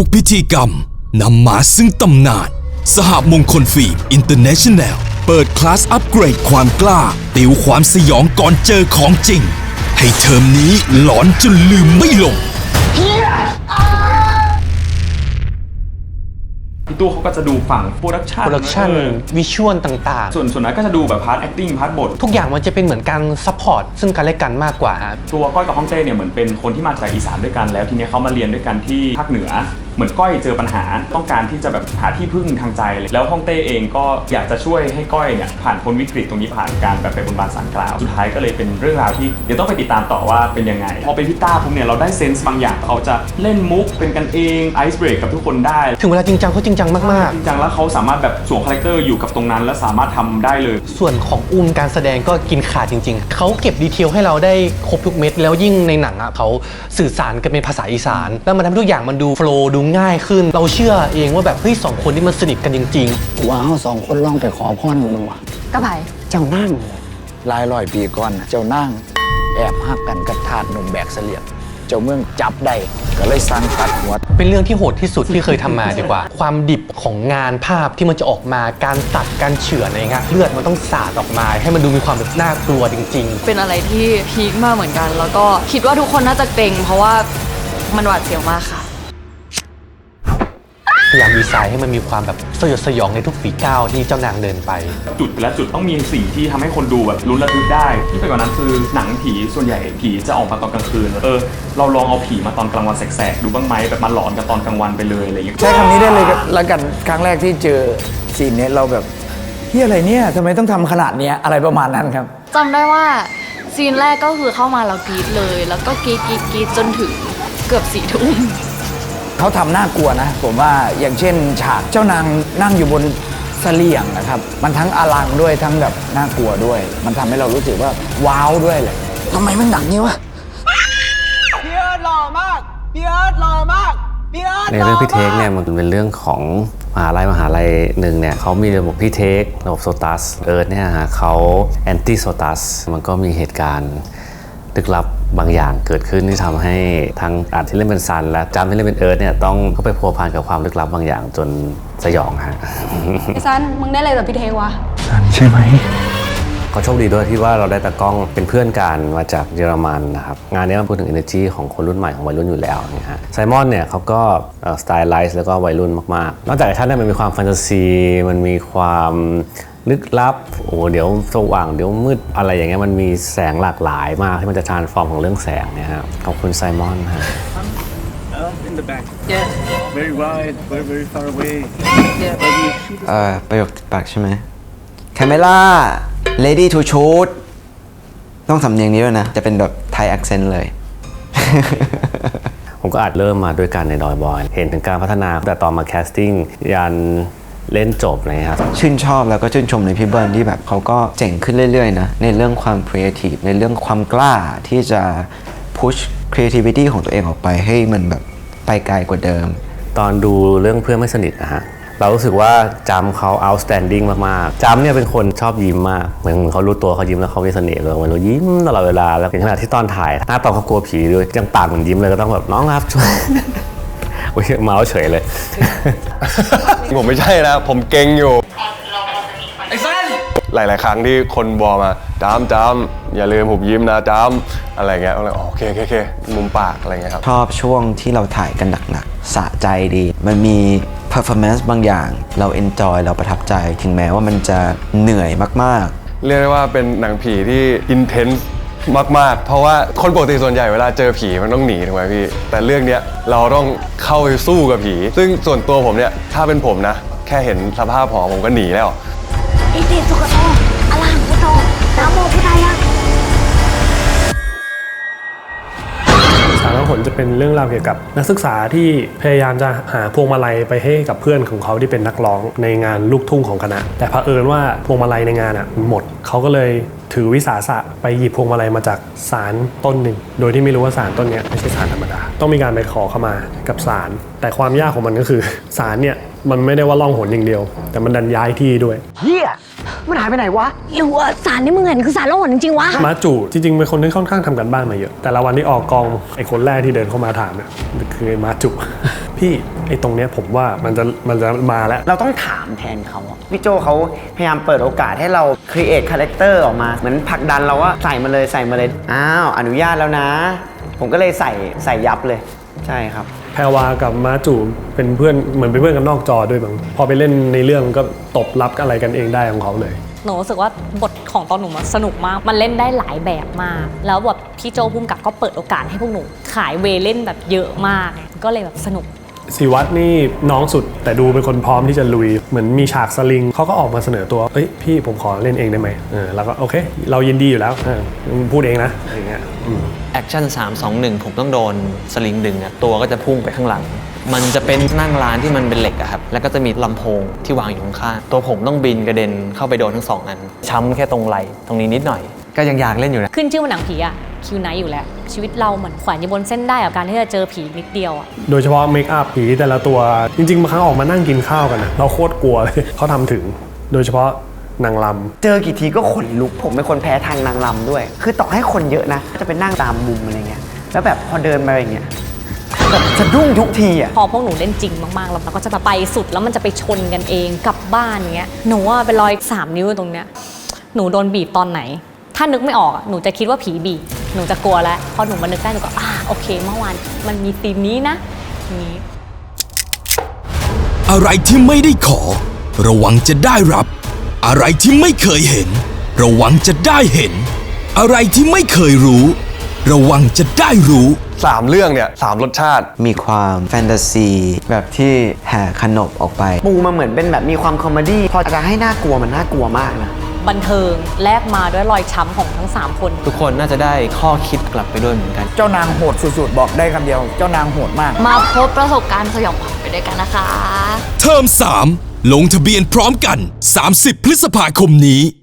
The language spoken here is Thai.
ทุกพิธีกรรมนำมาซึ่งตำนาน สหมงคลฟิล์มอินเตอร์เนชั่นแนลเปิดคลาสอัปเกรดความกล้า ติวความสยองก่อนเจอของจริง ให้เทอมนี้หลอนจนลืมไม่ลง พี่ตู้เขาก็จะดูฝั่งโปรดักชันโปรดักชันวิชวลต่างส่วนส่วนนั้นก็จะดูแบบพาร์ท acting พาร์ทบท ๆ ทุกอย่างมันจะเป็นเหมือนการซัพพอร์ตซึ่งกันและกันมากกว่าฮะตัวก้อยกับฮ่องเต้เนี่ยเหมือนเป็นคนที่มาจากอีสานด้วยกันแล้วทีเนี้ยเขามาเรียนด้วยกันที่ภาคเหนือ เหมือนก้อยเจอปัญหา ต้องการที่จะแบบหาที่พึ่งทางใจเลยแล้วฮ่องเต้เองก็อยากจะช่วยให้ก้อยเนี่ยผ่านพ้นวิกฤตตรงนี้ผ่านการแบบไปบนบานสารกล่าวสุดท้ายก็เลยเป็นเรื่องราวที่เดี๋ยวต้องไปติดตามต่อว่าเป็นยังไงพอเป็นพี่ต้าปุ๊บเนี่ยเราได้เซนส์บางอย่างเขาจะเล่นมุกเป็นกันเองไอซ์เบรกกับทุกคนได้ ถึงเวลาจริงจังเขาจริงจังมากจริงจังแล้วเขาสามารถแบบสวมคาแรคเตอร์อยู่กับตรงนั้น แล้วสามารถทำได้เลย ๆ ส่วนของอุ้มการแสดงก็กินขาดจริง ๆ เขาเก็บดีเทลให้เราได้ครบทุกเม็ดแล้วยิ่งในหนังอะเขาสื่อสารกันเป็นภาษาอีสาน แล้วมันทำให้ทุกอย่างมันดูโฟล์ดูง่ายขึ้น เราเชื่อเองว่าแบบเฮ้ยสองคนนี้มันสนิทกันจริงๆว่าเราสองคนลองไปขอพรมึงวะก็ไปเจ้านั่งหลายร้อยปีก่อนน่ะเจ้านั่งแอบหักกันกับทาสหนุ่มแบกเสลียงเจ้าเมืองจับได้ก็เลยสั่งตัดหัวเป็นเรื่องที่โหดที่สุดที่เคยทำมาดีกว่า ความดิบของงานภาพที่มันจะออกมาการตัดการเฉือนอะไรเงี้ยเลือดมันต้องสาดออกมา ให้มันดูมีความแบบน่ากลัวจริงเป็นอะไรที่พีคมากเหมือนกัน แล้วก็คิดว่าทุกคนน่าจะเกรงเพราะว่ามันหวาดเสียวมากค่ะๆ พยายามดีไซน์ให้มันมีความแบบสยดสยองในทุกฝีก้าวที่เจ้านางเดินไป จุดแต่ละจุดต้องมีสิ่งที่ทำให้คนดูแบบลุ้นระทึกได้ที่ไปกว่านั้นคือหนังผีส่วนใหญ่ผีจะออกมาตอนกลางคืนเออเราลองเอาผีมาตอนกลางวันแสกๆดูบ้างไหมแบบมาหลอนกันตอนกลางวันไปเลยอะไรอย่างเงี้ยใช้คำนี้ได้เลยก็แล้วกันครั้งแรกที่เจอซีนเนี้ยเราแบบเฮียอะไรเนี่ยทำไมต้องทำขนาดเนี้ยอะไรประมาณนั้นครับ จำได้ว่าซีนแรกก็คือเข้ามาเรากรีดเลย แล้วก็กรีดกรีดกรีดจนถึงเกือบสี่ทุ่ม เขาทำน่ากลัวนะ ผมว่าอย่างเช่น ฉากเจ้านางนั่งอยู่บนเสลี่ยงนะครับ มันทั้งอลังด้วยทั้งแบบน่ากลัวด้วย มันทำให้เรารู้สึกว่าว้าวด้วยเลยทำไมมันหนักนี้วะพี่เอิร์ธหล่อมากพี่เอิร์ธหล่อมากพี่เอิร์ธในเรื่องพี่เทคเนี่ยมันเป็นเรื่องของมหาลัยมหาลัยหนึ่งเนี่ยเขามีระบบพี่เทคระบบโซตัสเอิร์ธเนี่ยฮะเขาแอนตี้โซตัสมันก็มีเหตุการณ์ลึกลับ บางอย่างเกิดขึ้นที่ทำให้ทั้งอาร์ตที่เล่นเป็นซัน และจำที่เล่นเป็นเอิร์ธเนี่ยต้องเข้าไปพัวพันกับความลึกลับบางอย่างจนสยองฮะไอ้ซันมึงได้อะไรจากพี่เทงวะเขาโชคดีด้วยที่ว่าเราได้ตากล้องเป็นเพื่อนกันมาจากเยอรมันนะครับ งานนี้มันพูดถึง energy ของคนรุ่นใหม่ของวัยรุ่นอยู่แล้วนะฮะไซมอนเนี่ยเขาก็สไตล์ไลซ์แล้วก็วัยรุ่นมาก ๆ นอกจากไอ้ท่านเนี่ยมันมีความแฟนตาซี มันมีความ ลึกลับโอ้โหเดี๋ยวสว่างเดี๋ยวมืดอะไรอย่างเงี้ยมันมีแสงหลากหลายมากที่มันจะทานฟอร์มของเรื่องแสงเนี่ยครับขอบคุณไซมอนฮะ in the back yeah very wide very very far away เอ่อประโยคติดปากใช่ไหม Camera ready to shoot ต้องสำเนียงนี้ด้วยนะ จะเป็นแบบไทย accent เลย ผมก็อาจเริ่มมาด้วยกันในดอยบอย เห็นถึงการพัฒนาแต่ตอนมาแคสติ้งยัน เล่นจบอะไรเลยครับชื่นชอบแล้วก็ชื่นชมในพี่เบิร์นที่แบบเขาก็เจ๋งขึ้นเรื่อยๆนะในเรื่องความครีเอทีฟในเรื่องความกล้าที่จะ push creativity ของตัวเองออกไปให้มันแบบไปไกลกว่าเดิม ตอนดูเรื่องเพื่อนไม่สนิทนะฮะเรารู้สึกว่าจำเขา outstanding มากๆจำเนี่ยเป็นคนชอบยิ้มมาก เหมือนเขารู้ตัวเขายิ้มแล้วเขามีเสน่ห์เลยเหมือนเรายิ้มตลอดเวลาแล้วถึงขนาดที่ตอนถ่ายหน้าตอนเขากลัวผีด้วยยังปากเหมือนยิ้มเลยก็ต้องแบบน้องครับช่วยโอ้ยเมาเฉยเลย ผมไม่ใช่นะ ผมเก่งอยู่หลาย ๆ ครั้งที่คนบอกมาจามจามอย่าลืมหุบยิ้มนะจามอะไรเงี้ยก็เลยอ๋อโอเคโอเคโอเคมุมปากอะไรเงี้ยครับ ชอบช่วงที่เราถ่ายกันหนักๆ สะใจดี มันมี performance บางอย่าง เรา enjoy เราประทับใจ ถึงแม้ว่ามันจะเหนื่อยมากๆ เรียกได้ว่าเป็นหนังผีที่อินเทนส์ มาก ๆ เพราะว่าคนปกติส่วนใหญ่เวลาเจอผีมันต้องหนีถูกไหมพี่ แต่เรื่องเนี้ยเราต้องเข้าไปสู้กับผี ซึ่งส่วนตัวผมเนี่ยถ้าเป็นผมนะ แค่เห็นสภาพหอผมก็หนีแล้วอิติสุกโต สารผลจะเป็นเรื่องราวเกี่ยวกับนักศึกษาที่พยายามจะหาพวงมาลัยไปให้กับเพื่อนของเขาที่เป็นนักร้องในงานลูกทุ่งของคณะ แต่เผอิญว่าพวงมาลัยในงานอะหมดเขาก็เลยถือวิสาสะไปหยิบพวงมาลัยมาจากศาลต้นหนึ่ง โดยที่ไม่รู้ว่าศาลต้นเนี้ยไม่ใช่ศาลธรรมดา ต้องมีการไปขอเข้ามากับศาลแต่ความยากของมันก็คือศาลเนี่ยมันไม่ได้ว่าล่องหนอย่างเดียว แต่มันดันย้ายที่ด้วยเฮีย มันหายไปไหนวะ หรือว่าสารที่มึงเห็นคือสารโลหนจริงๆวะ มาจูจริงๆเป็นคนที่ค่อนข้างทำกันบ้านมาเยอะ แต่ละวันที่ออกกองไอ้คนแรกที่เดินเข้ามาถามเนี่ยคือไอ้มาจู พี่ไอ้ตรงเนี้ยผมว่ามันจะมันจะมาแล้ว เราต้องถามแทนเขาอะพี่โจเขาพยายามเปิดโอกาสให้เรา create character ออกมา เหมือนผลักดันเราว่าใส่มาเลยใส่มาเลย อ้าว อนุญาตแล้วนะ ผมก็เลยใส่ใส่ยับเลย ใช่ครับแพ รวากับมาจูเป็นเพื่อนเหมือนเป็นเพื่อนกันนอกจอด้วยมั้งพอไปเล่นในเรื่องก็ตบรับอะไรกันเองได้ของเขาเลยหนูรู้สึกว่าบทของตอนหนูมันสนุกมาก มันเล่นได้หลายแบบมาก แล้วแบบพี่โจพุ่มกับก็เปิดโอกาสให้พวกหนู ขายเวเล่นแบบเยอะมาก ก็เลยแบบสนุกสีวัตรนี่น้องสุดแต่ดูเป็นคนพร้อมที่จะลุย เหมือนมีฉากสลิงเขาก็ออกมาเสนอตัวเอ้ยพี่ผมขอเล่นเองได้ไหมเออแล้วก็โอเค เรายินดีอยู่แล้วเออมึงพูดเองนะอะไรอย่างเงี้ยอืม แอคชั่น3 2 1 ผมต้องโดนสลิงดึงอะตัวก็จะพุ่งไปข้างหลัง มันจะเป็นนั่งร้านที่มันเป็นเหล็กอะครับ แล้วก็จะมีลำโพงที่วางอยู่ข้างๆตัวผมต้องบินกระเด็นเข้าไปโดนทั้งสองอัน ช้ำแค่ตรงไหล่ตรงนี้นิดหน่อย ก็ยังอยากเล่นอยู่นะขึ้นชื่อว่าหนังผีอะคิวไนท์อยู่แล้ว ชีวิตเราเหมือนแขวนอยู่บนเส้นได้กับการที่จะเจอผีนิดเดียวอะโดยเฉพาะเมคอัพผีแต่ละตัว จริงๆบางครั้งออกมานั่งกินข้าวกันนะเราโคตรกลัวเลยเขาทำถึง โดยเฉพาะ นางลำเจอกี่ทีก็ขนลุก ผมเป็นคนแพ้ทางนางลำด้วย คือต่อให้คนเยอะนะจะเป็นนั่งตามมุมอะไรเงี้ยแล้วแบบพอเดินมาอย่างเงี้ยแบบสะดุ้งทุกทีอะพอพวกหนูเล่นจริงมากๆ แล้วเราก็จะไปสุดแล้วมันจะไปชนกันเองกลับบ้านอย่างเงี้ยหนูว่าเป็นรอยสามนิ้วตรงเนี้ยหนูโดนบีบตอนไหน ถ้านึกไม่ออกอะหนูจะคิดว่าผีบีบหนูจะกลัวแล้วพอหนูมานึกได้หนูก็อ่าโอเค เมื่อวานมันมีซีนนี้นะอย่างนี้อะไรที่ไม่ได้ขอ ระวังจะได้รับ อะไรที่ไม่เคยเห็น ระวังจะได้เห็น อะไรที่ไม่เคยรู้ ระวังจะได้รู้ สามเรื่องเนี่ยสามรสชาติ มีความแฟนตาซี แบบที่แห่ขนบออกไป ปูมาเหมือนเป็นแบบมีความคอมเมดี้พอจะให้น่ากลัวมันน่ากลัวมากนะ บันเทิงแลกมาด้วยรอยช้ำของทั้งสามคน ทุกคนน่าจะได้ข้อคิดกลับไปด้วยเหมือนกัน เจ้านางโหดสุดๆ บอกได้คำเดียว เจ้านางโหดมาก มาพบประสบการณ์สยองขวัญไปด้วยกันนะคะ เทอม 3 ลงทะเบียนพร้อมกัน 30 พฤษภาคมนี้